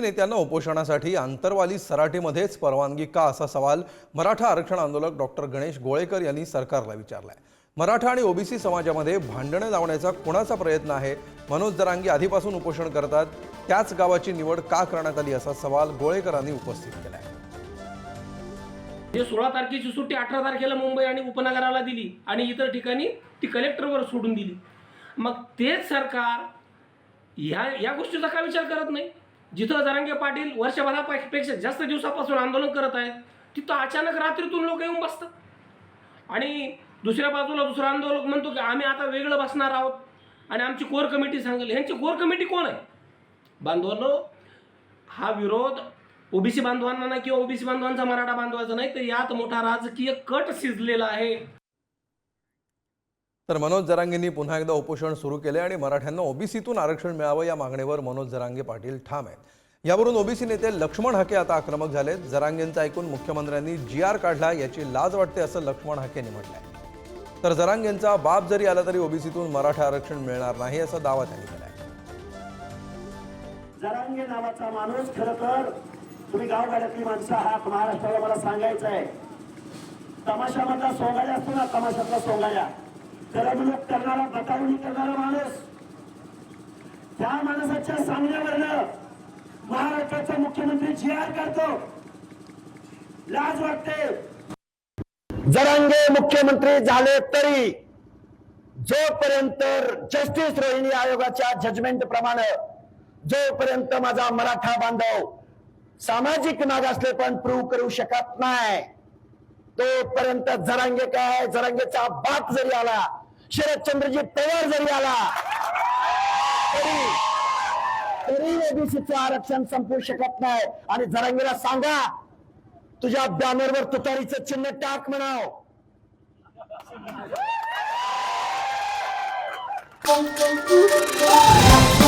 नेत्यांना उपोषणासाठी आंतरवाली सराटीमध्येच परवानगी का असा सवाल मराठा आरक्षण आंदोलक डॉक्टर गणेश गोळेकर यांनी सरकारला विचारलाय. मराठा आणि ओबीसी समाजामध्ये भांडणं लावण्याचा कोणाचा प्रयत्न आहे? मनोज दरांगी आधीपासून उपोषण करतात. त्याच गावाची निवड का करण्यात आली असा सवाल गोळेकरांनी उपस्थित केलाय. जे सोळा तारखेची सुट्टी अठरा तारखेला मुंबई आणि उपनगराला दिली आणि इतर ठिकाणी ती कलेक्टरवर सोडून दिली. मग तेच सरकार ह्या या गोष्टीचा का विचार करत नाही? जिथं जरांगे पाटील वर्षभरापेक्षा जास्त दिवसापासून आंदोलन करत आहेत तिथं अचानक रात्रीतून लोक येऊन बसतात. आणि दुसऱ्या बाजूला दुसरा आंदोलक म्हणतो की आम्ही आता वेगळं बसणार आहोत आणि आमची कोर कमिटी सांगेल. ह्यांची कोर कमिटी कोण आहे? बांधवांनो हा विरोध ओबीसी बांधवांना नाही किंवा ओबीसी बांधवांचा मराठा बांधवाचा नाही तर यात मोठा राजकीय कट शिजलेला आहे. तर मनोज जरांगेंनी पुन्हा एकदा उपोषण सुरू केले आणि मराठ्यांना ओबीसीतून आरक्षण मिळावं या मागणीवर मनोज जरांगे पाटील ठाम आहेत. यावरून ओबीसी नेते लक्ष्मण हाके आता आक्रमक झालेत. जरांगेंचं ऐकून मुख्यमंत्र्यांनी जी आर काढला याची लाज वाटते असं लक्ष्मण हाकेंनी म्हटलंय. तर जरांगेंचा बाप जरी आला तरी ओबीसीतून मराठा आरक्षण मिळणार नाही असा दावा त्यांनी केलाय. जरांगे नावाचा माणूस खर तर तुम्ही गावगाड्यातली माणसं आहात महाराष्ट्राला मला सांगायचं आहे तमाशामधला सोंगाड्या असतो ना तमाशातला सोंगाड्या करमणूक करणारा बतावणी करणारा माणूस. त्या माणसाच्या सांगण्यावरनं महाराष्ट्राचा मुख्यमंत्री जी आर करतो. लाज वाटते. जरांगे मुख्यमंत्री झाले तरी जोपर्यंत जस्टिस रोहिणी आयोगाच्या जजमेंट प्रमाणे जोपर्यंत माझा मराठा बांधव सामाजिक मागासले पण प्रूव्ह करू शकत नाही तोपर्यंत जरांगे काय जरांगेचा बाप जरी आला शरदचंद्रजी पवार जरी आला तरी तरी ओबीसीचं आरक्षण संपू शकत नाही आणि जरांगेला सांगा तुझ्या बॅनरवर तुतारीचं चिन्ह टाक म्हणाव Thank you.